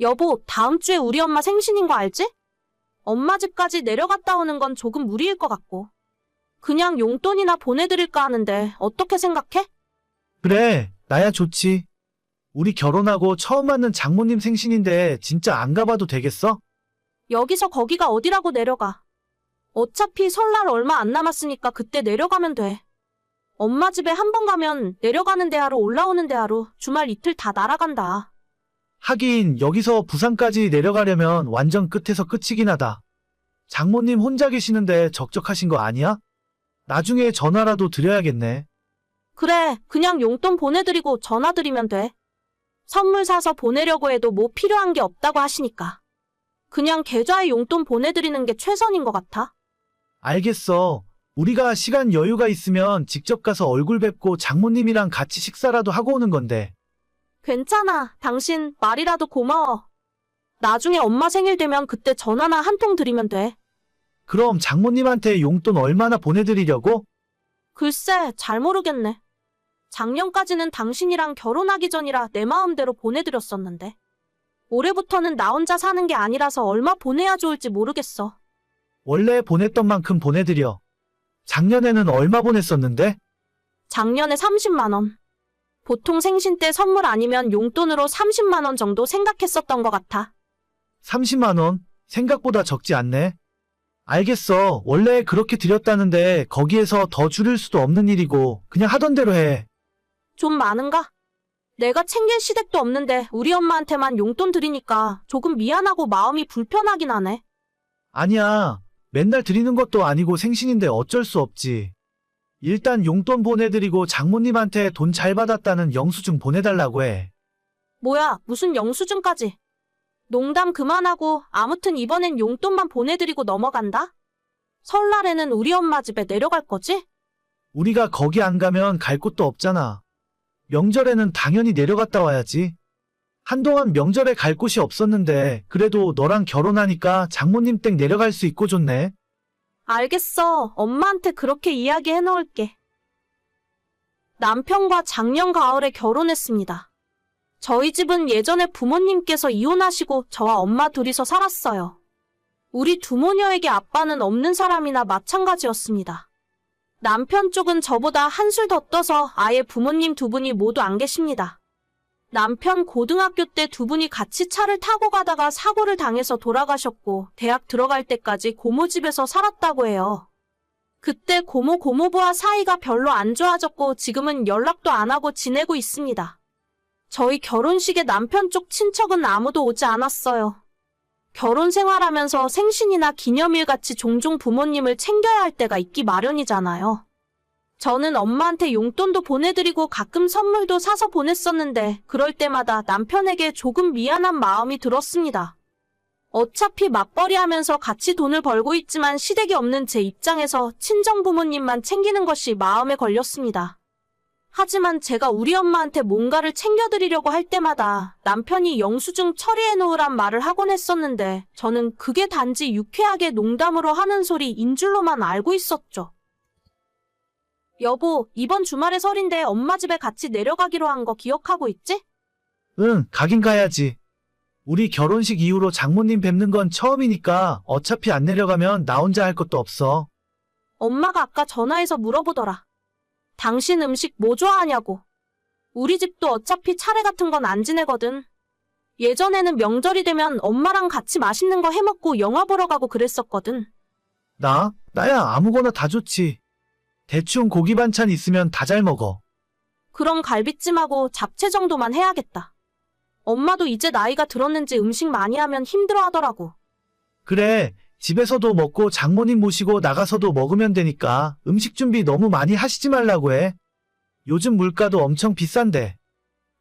여보, 다음 주에 우리 엄마 생신인 거 알지? 엄마 집까지 내려갔다 오는 건 조금 무리일 것 같고. 그냥 용돈이나 보내드릴까 하는데 어떻게 생각해? 그래, 나야 좋지. 우리 결혼하고 처음 맞는 장모님 생신인데 진짜 안 가봐도 되겠어? 여기서 거기가 어디라고 내려가. 어차피 설날 얼마 안 남았으니까 그때 내려가면 돼. 엄마 집에 한 번 가면 내려가는 대하루 올라오는 대하루 주말 이틀 다 날아간다. 하긴 여기서 부산까지 내려가려면 완전 끝에서 끝이긴 하다. 장모님 혼자 계시는데 적적하신 거 아니야? 나중에 전화라도 드려야겠네. 그래, 그냥 용돈 보내드리고 전화 드리면 돼. 선물 사서 보내려고 해도 뭐 필요한 게 없다고 하시니까. 그냥 계좌에 용돈 보내드리는 게 최선인 것 같아. 알겠어. 우리가 시간 여유가 있으면 직접 가서 얼굴 뵙고 장모님이랑 같이 식사라도 하고 오는 건데. 괜찮아. 당신 말이라도 고마워. 나중에 엄마 생일 되면 그때 전화나 한 통 드리면 돼. 그럼 장모님한테 용돈 얼마나 보내드리려고? 글쎄, 잘 모르겠네. 작년까지는 당신이랑 결혼하기 전이라 내 마음대로 보내드렸었는데. 올해부터는 나 혼자 사는 게 아니라서 얼마 보내야 좋을지 모르겠어. 원래 보냈던 만큼 보내드려. 작년에는 얼마 보냈었는데? 작년에 30만원. 보통 생신 때 선물 아니면 용돈으로 30만원 정도 생각했었던 것 같아. 30만원? 생각보다 적지 않네. 알겠어. 원래 그렇게 드렸다는데 거기에서 더 줄일 수도 없는 일이고 그냥 하던 대로 해. 좀 많은가? 내가 챙길 시댁도 없는데 우리 엄마한테만 용돈 드리니까 조금 미안하고 마음이 불편하긴 하네. 아니야. 맨날 드리는 것도 아니고 생신인데 어쩔 수 없지. 일단 용돈 보내드리고 장모님한테 돈 잘 받았다는 영수증 보내달라고 해. 뭐야, 무슨 영수증까지. 농담 그만하고 아무튼 이번엔 용돈만 보내드리고 넘어간다? 설날에는 우리 엄마 집에 내려갈 거지? 우리가 거기 안 가면 갈 곳도 없잖아. 명절에는 당연히 내려갔다 와야지. 한동안 명절에 갈 곳이 없었는데 그래도 너랑 결혼하니까 장모님 댁 내려갈 수 있고 좋네. 알겠어. 엄마한테 그렇게 이야기해 놓을게. 남편과 작년 가을에 결혼했습니다. 저희 집은 예전에 부모님께서 이혼하시고 저와 엄마 둘이서 살았어요. 우리 두모녀에게 아빠는 없는 사람이나 마찬가지였습니다. 남편 쪽은 저보다 한술 더 떠서 아예 부모님 두 분이 모두 안 계십니다. 남편 고등학교 때 두 분이 같이 차를 타고 가다가 사고를 당해서 돌아가셨고 대학 들어갈 때까지 고모 집에서 살았다고 해요. 그때 고모 고모부와 사이가 별로 안 좋아졌고 지금은 연락도 안 하고 지내고 있습니다. 저희 결혼식에 남편 쪽 친척은 아무도 오지 않았어요. 결혼 생활하면서 생신이나 기념일 같이 종종 부모님을 챙겨야 할 때가 있기 마련이잖아요. 저는 엄마한테 용돈도 보내드리고 가끔 선물도 사서 보냈었는데 그럴 때마다 남편에게 조금 미안한 마음이 들었습니다. 어차피 맞벌이 하면서 같이 돈을 벌고 있지만 시댁이 없는 제 입장에서 친정 부모님만 챙기는 것이 마음에 걸렸습니다. 하지만 제가 우리 엄마한테 뭔가를 챙겨드리려고 할 때마다 남편이 영수증 처리해 놓으란 말을 하곤 했었는데 저는 그게 단지 유쾌하게 농담으로 하는 소리인 줄로만 알고 있었죠. 여보, 이번 주말에 설인데 엄마 집에 같이 내려가기로 한 거 기억하고 있지? 응, 가긴 가야지. 우리 결혼식 이후로 장모님 뵙는 건 처음이니까 어차피 안 내려가면 나 혼자 할 것도 없어. 엄마가 아까 전화해서 물어보더라. 당신 음식 뭐 좋아하냐고. 우리 집도 어차피 차례 같은 건 안 지내거든. 예전에는 명절이 되면 엄마랑 같이 맛있는 거 해먹고 영화 보러 가고 그랬었거든. 나? 나야 아무거나 다 좋지. 대충 고기 반찬 있으면 다 잘 먹어. 그럼 갈비찜하고 잡채 정도만 해야겠다. 엄마도 이제 나이가 들었는지 음식 많이 하면 힘들어 하더라고. 그래, 집에서도 먹고 장모님 모시고 나가서도 먹으면 되니까 음식 준비 너무 많이 하시지 말라고 해. 요즘 물가도 엄청 비싼데.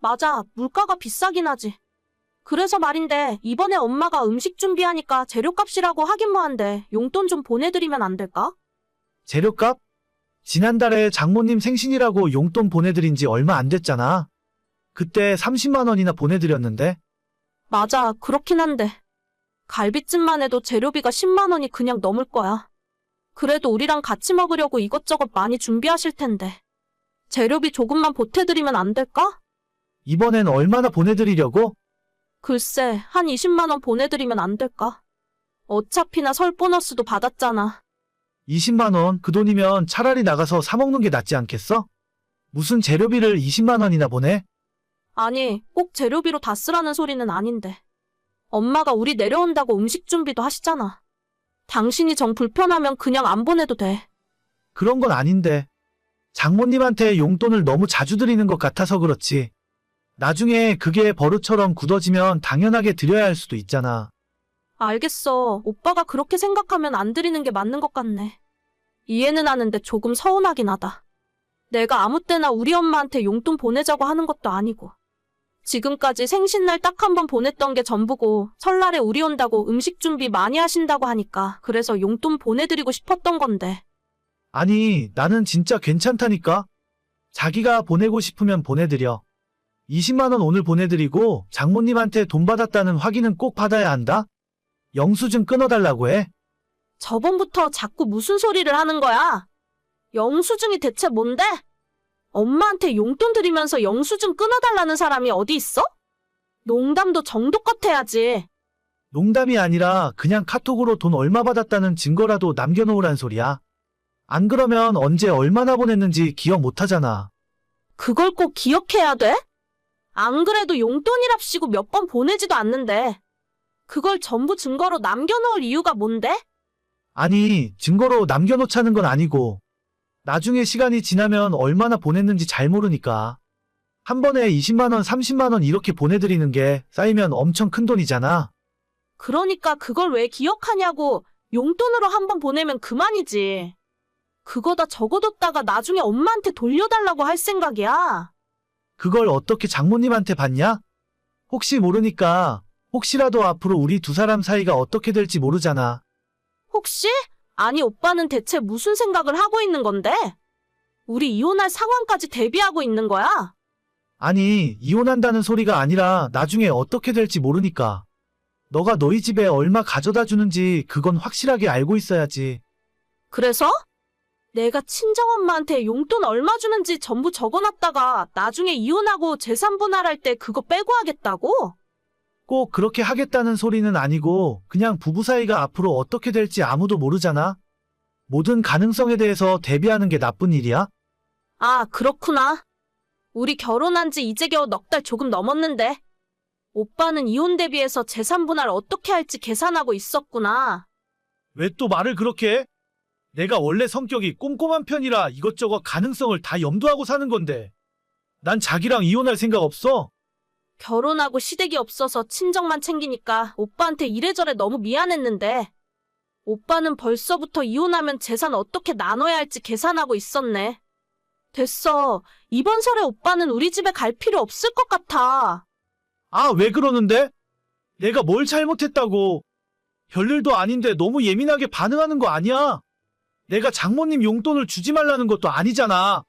맞아, 물가가 비싸긴 하지. 그래서 말인데, 이번에 엄마가 음식 준비하니까 재료값이라고 하긴 뭐한데, 용돈 좀 보내드리면 안 될까? 재료값? 지난달에 장모님 생신이라고 용돈 보내드린 지 얼마 안 됐잖아. 그때 30만 원이나 보내드렸는데. 맞아, 그렇긴 한데. 갈비찜만 해도 재료비가 10만 원이 그냥 넘을 거야. 그래도 우리랑 같이 먹으려고 이것저것 많이 준비하실 텐데. 재료비 조금만 보태드리면 안 될까? 이번엔 얼마나 보내드리려고? 글쎄, 한 20만 원 보내드리면 안 될까? 어차피나 설 보너스도 받았잖아. 20만 원, 그 돈이면 차라리 나가서 사 먹는 게 낫지 않겠어? 무슨 재료비를 20만 원이나 보내? 아니, 꼭 재료비로 다 쓰라는 소리는 아닌데. 엄마가 우리 내려온다고 음식 준비도 하시잖아. 당신이 정 불편하면 그냥 안 보내도 돼. 그런 건 아닌데. 장모님한테 용돈을 너무 자주 드리는 것 같아서 그렇지. 나중에 그게 버릇처럼 굳어지면 당연하게 드려야 할 수도 있잖아. 알겠어. 오빠가 그렇게 생각하면 안 드리는 게 맞는 것 같네. 이해는 하는데 조금 서운하긴 하다. 내가 아무 때나 우리 엄마한테 용돈 보내자고 하는 것도 아니고. 지금까지 생신날 딱 한 번 보냈던 게 전부고, 설날에 우리 온다고 음식 준비 많이 하신다고 하니까, 그래서 용돈 보내드리고 싶었던 건데. 아니, 나는 진짜 괜찮다니까? 자기가 보내고 싶으면 보내드려. 20만원 오늘 보내드리고 장모님한테 돈 받았다는 확인은 꼭 받아야 한다? 영수증 끊어달라고 해. 저번부터 자꾸 무슨 소리를 하는 거야? 영수증이 대체 뭔데? 엄마한테 용돈 드리면서 영수증 끊어달라는 사람이 어디 있어? 농담도 정도껏 해야지. 농담이 아니라 그냥 카톡으로 돈 얼마 받았다는 증거라도 남겨놓으란 소리야. 안 그러면 언제 얼마나 보냈는지 기억 못 하잖아. 그걸 꼭 기억해야 돼? 안 그래도 용돈이랍시고 몇 번 보내지도 않는데. 그걸 전부 증거로 남겨놓을 이유가 뭔데? 아니, 증거로 남겨놓자는 건 아니고, 나중에 시간이 지나면 얼마나 보냈는지 잘 모르니까. 한 번에 20만원, 30만원 이렇게 보내드리는 게 쌓이면 엄청 큰 돈이잖아. 그러니까 그걸 왜 기억하냐고. 용돈으로 한 번 보내면 그만이지. 그거 다 적어뒀다가 나중에 엄마한테 돌려달라고 할 생각이야. 그걸 어떻게 장모님한테 받냐? 혹시 모르니까, 혹시라도 앞으로 우리 두 사람 사이가 어떻게 될지 모르잖아. 혹시? 아니, 오빠는 대체 무슨 생각을 하고 있는 건데? 우리 이혼할 상황까지 대비하고 있는 거야? 아니, 이혼한다는 소리가 아니라 나중에 어떻게 될지 모르니까. 너가 너희 집에 얼마 가져다 주는지 그건 확실하게 알고 있어야지. 그래서? 내가 친정엄마한테 용돈 얼마 주는지 전부 적어놨다가 나중에 이혼하고 재산 분할할 때 그거 빼고 하겠다고? 꼭 그렇게 하겠다는 소리는 아니고 그냥 부부 사이가 앞으로 어떻게 될지 아무도 모르잖아. 모든 가능성에 대해서 대비하는 게 나쁜 일이야? 아, 그렇구나. 우리 결혼한 지 이제 겨우 넉 달 조금 넘었는데. 오빠는 이혼 대비해서 재산 분할 어떻게 할지 계산하고 있었구나. 왜 또 말을 그렇게 해? 내가 원래 성격이 꼼꼼한 편이라 이것저것 가능성을 다 염두하고 사는 건데. 난 자기랑 이혼할 생각 없어. 결혼하고 시댁이 없어서 친정만 챙기니까 오빠한테 이래저래 너무 미안했는데. 오빠는 벌써부터 이혼하면 재산 어떻게 나눠야 할지 계산하고 있었네. 됐어. 이번 설에 오빠는 우리 집에 갈 필요 없을 것 같아. 아, 왜 그러는데? 내가 뭘 잘못했다고. 별일도 아닌데 너무 예민하게 반응하는 거 아니야? 내가 장모님 용돈을 주지 말라는 것도 아니잖아.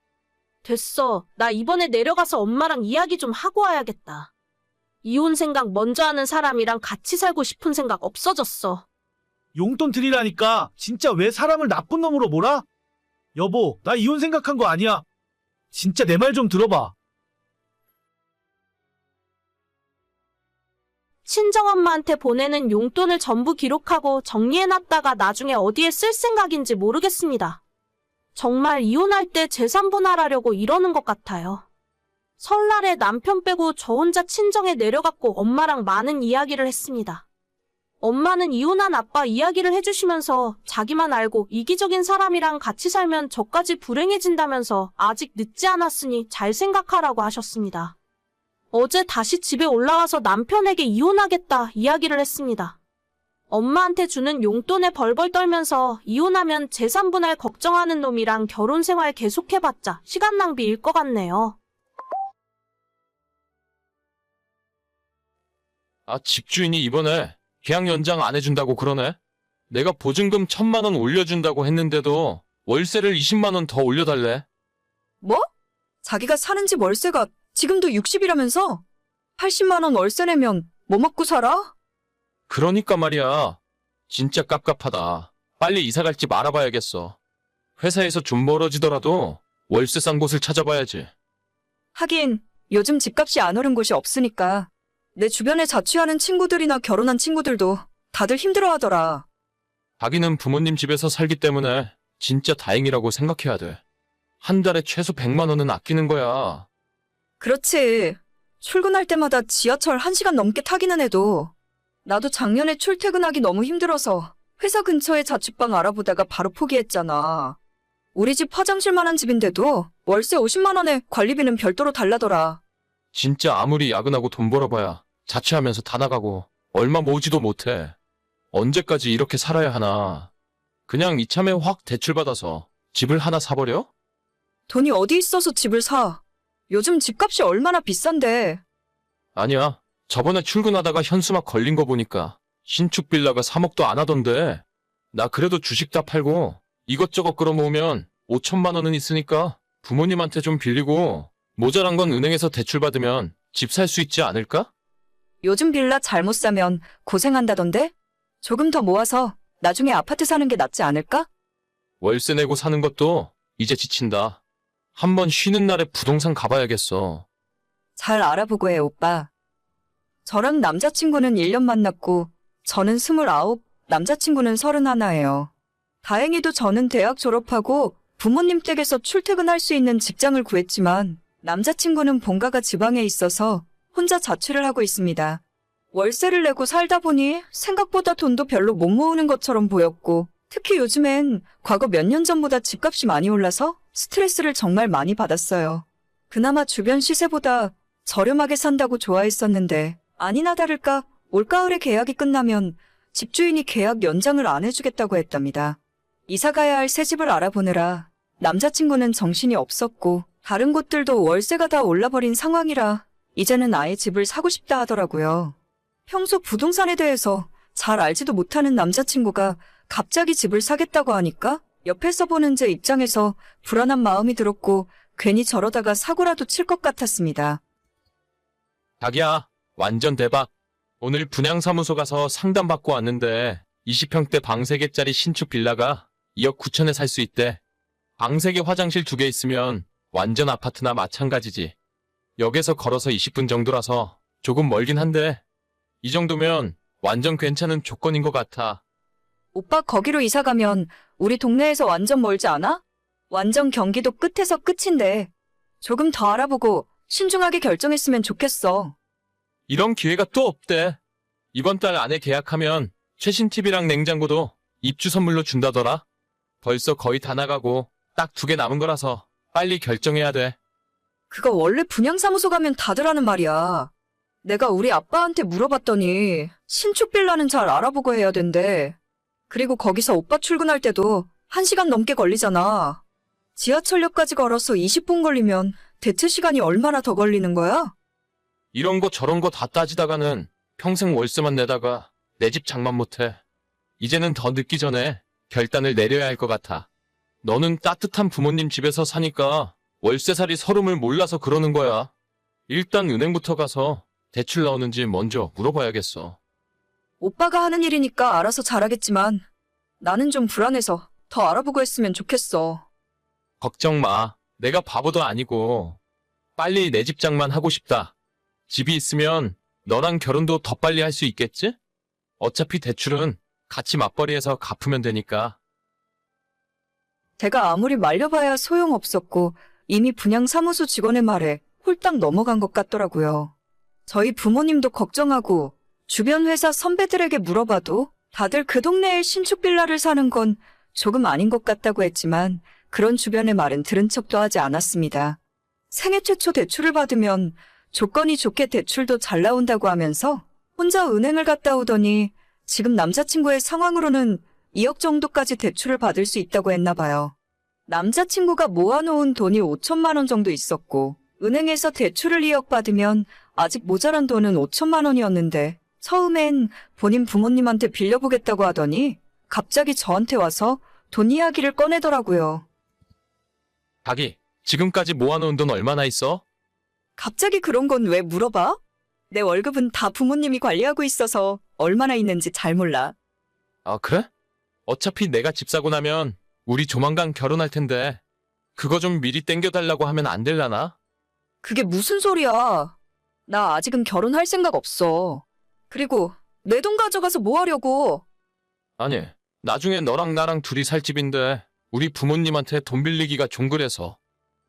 됐어. 나 이번에 내려가서 엄마랑 이야기 좀 하고 와야겠다. 이혼 생각 먼저 하는 사람이랑 같이 살고 싶은 생각 없어졌어. 용돈 드리라니까 진짜 왜 사람을 나쁜 놈으로 몰아? 여보, 나 이혼 생각한 거 아니야. 진짜 내 말 좀 들어봐. 친정엄마한테 보내는 용돈을 전부 기록하고 정리해놨다가 나중에 어디에 쓸 생각인지 모르겠습니다. 정말 이혼할 때 재산 분할하려고 이러는 것 같아요. 설날에 남편 빼고 저 혼자 친정에 내려갔고 엄마랑 많은 이야기를 했습니다. 엄마는 이혼한 아빠 이야기를 해주시면서 자기만 알고 이기적인 사람이랑 같이 살면 저까지 불행해진다면서 아직 늦지 않았으니 잘 생각하라고 하셨습니다. 어제 다시 집에 올라와서 남편에게 이혼하겠다 이야기를 했습니다. 엄마한테 주는 용돈에 벌벌 떨면서 이혼하면 재산 분할 걱정하는 놈이랑 결혼 생활 계속해봤자 시간 낭비일 것 같네요. 아, 집주인이 이번에 계약 연장 안 해준다고 그러네? 내가 보증금 천만 원 올려준다고 했는데도 월세를 20만 원 더 올려달래. 뭐? 자기가 사는 집 월세가 지금도 60이라면서? 80만 원 월세 내면 뭐 먹고 살아? 그러니까 말이야. 진짜 깝깝하다. 빨리 이사 갈 집 알아봐야겠어. 회사에서 좀 멀어지더라도 월세 싼 곳을 찾아봐야지. 하긴 요즘 집값이 안 오른 곳이 없으니까 내 주변에 자취하는 친구들이나 결혼한 친구들도 다들 힘들어 하더라. 자기는 부모님 집에서 살기 때문에 진짜 다행이라고 생각해야 돼. 한 달에 최소 100만 원은 아끼는 거야. 그렇지. 출근할 때마다 지하철 1시간 넘게 타기는 해도 나도 작년에 출퇴근하기 너무 힘들어서 회사 근처에 자취방 알아보다가 바로 포기했잖아. 우리 집 화장실만한 집인데도 월세 50만 원에 관리비는 별도로 달라더라. 진짜 아무리 야근하고 돈 벌어봐야 자취하면서 다 나가고 얼마 모으지도 못해. 언제까지 이렇게 살아야 하나. 그냥 이참에 확 대출받아서 집을 하나 사버려? 돈이 어디 있어서 집을 사. 요즘 집값이 얼마나 비싼데. 아니야. 저번에 출근하다가 현수막 걸린 거 보니까 신축 빌라가 3억도 안 하던데. 나 그래도 주식 다 팔고 이것저것 끌어모으면 5천만 원은 있으니까 부모님한테 좀 빌리고 모자란 건 은행에서 대출 받으면 집 살 수 있지 않을까? 요즘 빌라 잘못 사면 고생한다던데? 조금 더 모아서 나중에 아파트 사는 게 낫지 않을까? 월세 내고 사는 것도 이제 지친다. 한번 쉬는 날에 부동산 가봐야겠어. 잘 알아보고 해, 오빠. 저랑 남자친구는 1년 만났고, 저는 29, 남자친구는 31예요. 다행히도 저는 대학 졸업하고 부모님 댁에서 출퇴근할 수 있는 직장을 구했지만, 남자친구는 본가가 지방에 있어서 혼자 자취를 하고 있습니다. 월세를 내고 살다 보니 생각보다 돈도 별로 못 모으는 것처럼 보였고, 특히 요즘엔 과거 몇 년 전보다 집값이 많이 올라서 스트레스를 정말 많이 받았어요. 그나마 주변 시세보다 저렴하게 산다고 좋아했었는데 아니나 다를까 올가을에 계약이 끝나면 집주인이 계약 연장을 안 해주겠다고 했답니다. 이사 가야 할 새 집을 알아보느라 남자친구는 정신이 없었고 다른 곳들도 월세가 다 올라버린 상황이라 이제는 아예 집을 사고 싶다 하더라고요. 평소 부동산에 대해서 잘 알지도 못하는 남자친구가 갑자기 집을 사겠다고 하니까 옆에서 보는 제 입장에서 불안한 마음이 들었고 괜히 저러다가 사고라도 칠 것 같았습니다. 자기야, 완전 대박. 오늘 분양사무소 가서 상담받고 왔는데 20평대 방 3개짜리 신축 빌라가 2억 9천에 살 수 있대. 방 3개 화장실 2개 있으면 완전 아파트나 마찬가지지. 역에서 걸어서 20분 정도라서 조금 멀긴 한데 이 정도면 완전 괜찮은 조건인 것 같아. 오빠 거기로 이사 가면 우리 동네에서 완전 멀지 않아? 완전 경기도 끝에서 끝인데 조금 더 알아보고 신중하게 결정했으면 좋겠어. 이런 기회가 또 없대. 이번 달 안에 계약하면 최신 TV랑 냉장고도 입주 선물로 준다더라. 벌써 거의 다 나가고 딱 두 개 남은 거라서 빨리 결정해야 돼. 그거 원래 분양사무소 가면 다들 하는 말이야. 내가 우리 아빠한테 물어봤더니 신축 빌라는 잘 알아보고 해야 된대. 그리고 거기서 오빠 출근할 때도 1시간 넘게 걸리잖아. 지하철역까지 걸어서 20분 걸리면 대체 시간이 얼마나 더 걸리는 거야? 이런 거 저런 거 다 따지다가는 평생 월세만 내다가 내 집 장만 못해. 이제는 더 늦기 전에 결단을 내려야 할 것 같아. 너는 따뜻한 부모님 집에서 사니까 월세살이 서름을 몰라서 그러는 거야. 일단 은행부터 가서 대출 나오는지 먼저 물어봐야겠어. 오빠가 하는 일이니까 알아서 잘하겠지만 나는 좀 불안해서 더 알아보고 했으면 좋겠어. 걱정 마. 내가 바보도 아니고 빨리 내 집 장만 하고 싶다. 집이 있으면 너랑 결혼도 더 빨리 할 수 있겠지? 어차피 대출은 같이 맞벌이해서 갚으면 되니까. 제가 아무리 말려봐야 소용없었고 이미 분양사무소 직원의 말에 홀딱 넘어간 것 같더라고요. 저희 부모님도 걱정하고 주변 회사 선배들에게 물어봐도 다들 그 동네에 신축 빌라를 사는 건 조금 아닌 것 같다고 했지만 그런 주변의 말은 들은 척도 하지 않았습니다. 생애 최초 대출을 받으면 조건이 좋게 대출도 잘 나온다고 하면서 혼자 은행을 갔다 오더니 지금 남자친구의 상황으로는 2억 정도까지 대출을 받을 수 있다고 했나 봐요. 남자친구가 모아놓은 돈이 5천만 원 정도 있었고 은행에서 대출을 2억 받으면 아직 모자란 돈은 5천만 원이었는데 처음엔 본인 부모님한테 빌려보겠다고 하더니 갑자기 저한테 와서 돈 이야기를 꺼내더라고요. 자기, 지금까지 모아놓은 돈 얼마나 있어? 갑자기 그런 건 왜 물어봐? 내 월급은 다 부모님이 관리하고 있어서 얼마나 있는지 잘 몰라. 아, 그래? 어차피 내가 집 사고 나면 우리 조만간 결혼할 텐데 그거 좀 미리 땡겨달라고 하면 안 될라나? 그게 무슨 소리야? 나 아직은 결혼할 생각 없어. 그리고 내 돈 가져가서 뭐 하려고? 아니, 나중에 너랑 나랑 둘이 살 집인데 우리 부모님한테 돈 빌리기가 좀 그래서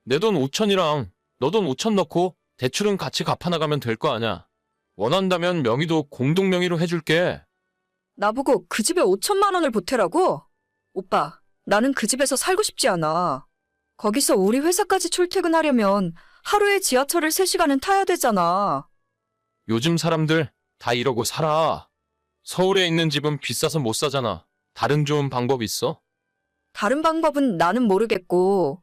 내 돈 5천이랑 너 돈 5천 넣고 대출은 같이 갚아나가면 될 거 아냐. 원한다면 명의도 공동 명의로 해줄게. 나보고 그 집에 5천만 원을 보태라고? 오빠, 나는 그 집에서 살고 싶지 않아. 거기서 우리 회사까지 출퇴근하려면 하루에 지하철을 3시간은 타야 되잖아. 요즘 사람들 다 이러고 살아. 서울에 있는 집은 비싸서 못 사잖아. 다른 좋은 방법 있어? 다른 방법은 나는 모르겠고.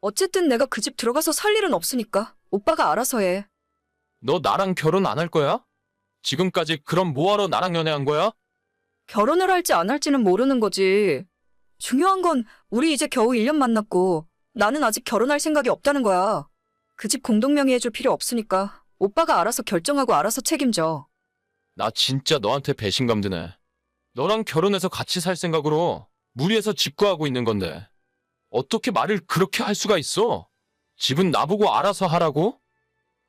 어쨌든 내가 그 집 들어가서 살 일은 없으니까 오빠가 알아서 해. 너 나랑 결혼 안 할 거야? 지금까지 그럼 뭐하러 나랑 연애한 거야? 결혼을 할지 안 할지는 모르는 거지. 중요한 건 우리 이제 겨우 1년 만났고 나는 아직 결혼할 생각이 없다는 거야. 그 집 공동명의 해줄 필요 없으니까 오빠가 알아서 결정하고 알아서 책임져. 나 진짜 너한테 배신감 드네. 너랑 결혼해서 같이 살 생각으로 무리해서 집 구하고 있는 건데. 어떻게 말을 그렇게 할 수가 있어? 집은 나보고 알아서 하라고?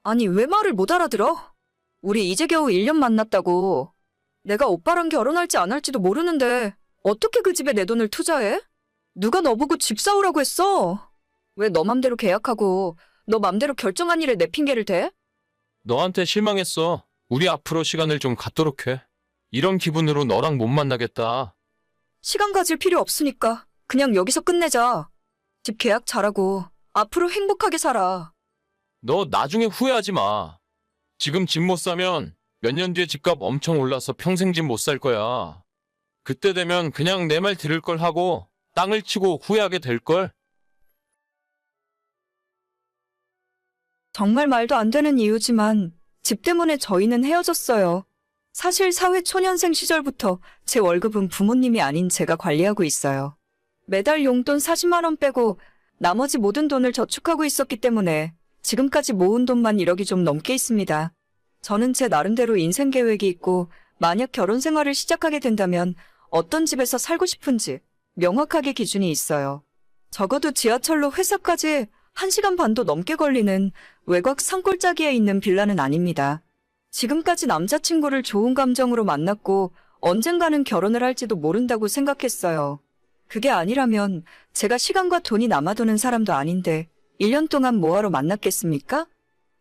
아니 왜 말을 못 알아들어? 우리 이제 겨우 1년 만났다고. 내가 오빠랑 결혼할지 안 할지도 모르는데 어떻게 그 집에 내 돈을 투자해? 누가 너보고 집 사오라고 했어? 왜 너 맘대로 계약하고 너 맘대로 결정한 일에 내 핑계를 대? 너한테 실망했어. 우리 앞으로 시간을 좀 갖도록 해. 이런 기분으로 너랑 못 만나겠다. 시간 가질 필요 없으니까 그냥 여기서 끝내자. 집 계약 잘하고 앞으로 행복하게 살아. 너 나중에 후회하지 마. 지금 집 못 사면 몇 년 뒤에 집값 엄청 올라서 평생 집 못 살 거야. 그때 되면 그냥 내 말 들을 걸 하고 땅을 치고 후회하게 될 걸. 정말 말도 안 되는 이유지만 집 때문에 저희는 헤어졌어요. 사실 사회 초년생 시절부터 제 월급은 부모님이 아닌 제가 관리하고 있어요. 매달 용돈 40만 원 빼고 나머지 모든 돈을 저축하고 있었기 때문에 지금까지 모은 돈만 1억이 좀 넘게 있습니다. 저는 제 나름대로 인생 계획이 있고 만약 결혼 생활을 시작하게 된다면 어떤 집에서 살고 싶은지 명확하게 기준이 있어요. 적어도 지하철로 회사까지 1시간 반도 넘게 걸리는 외곽 산골짜기에 있는 빌라는 아닙니다. 지금까지 남자친구를 좋은 감정으로 만났고 언젠가는 결혼을 할지도 모른다고 생각했어요. 그게 아니라면 제가 시간과 돈이 남아도는 사람도 아닌데 1년 동안 뭐하러 만났겠습니까?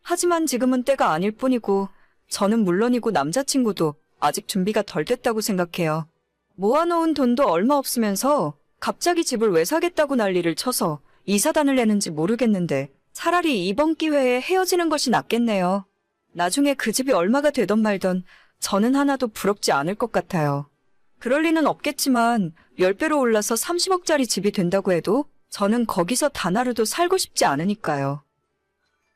하지만 지금은 때가 아닐 뿐이고 저는 물론이고 남자친구도 아직 준비가 덜 됐다고 생각해요. 모아놓은 돈도 얼마 없으면서 갑자기 집을 왜 사겠다고 난리를 쳐서 이사단을 내는지 모르겠는데 차라리 이번 기회에 헤어지는 것이 낫겠네요. 나중에 그 집이 얼마가 되던 말던 저는 하나도 부럽지 않을 것 같아요. 그럴 리는 없겠지만 10배로 올라서 30억짜리 집이 된다고 해도 저는 거기서 단 하루도 살고 싶지 않으니까요.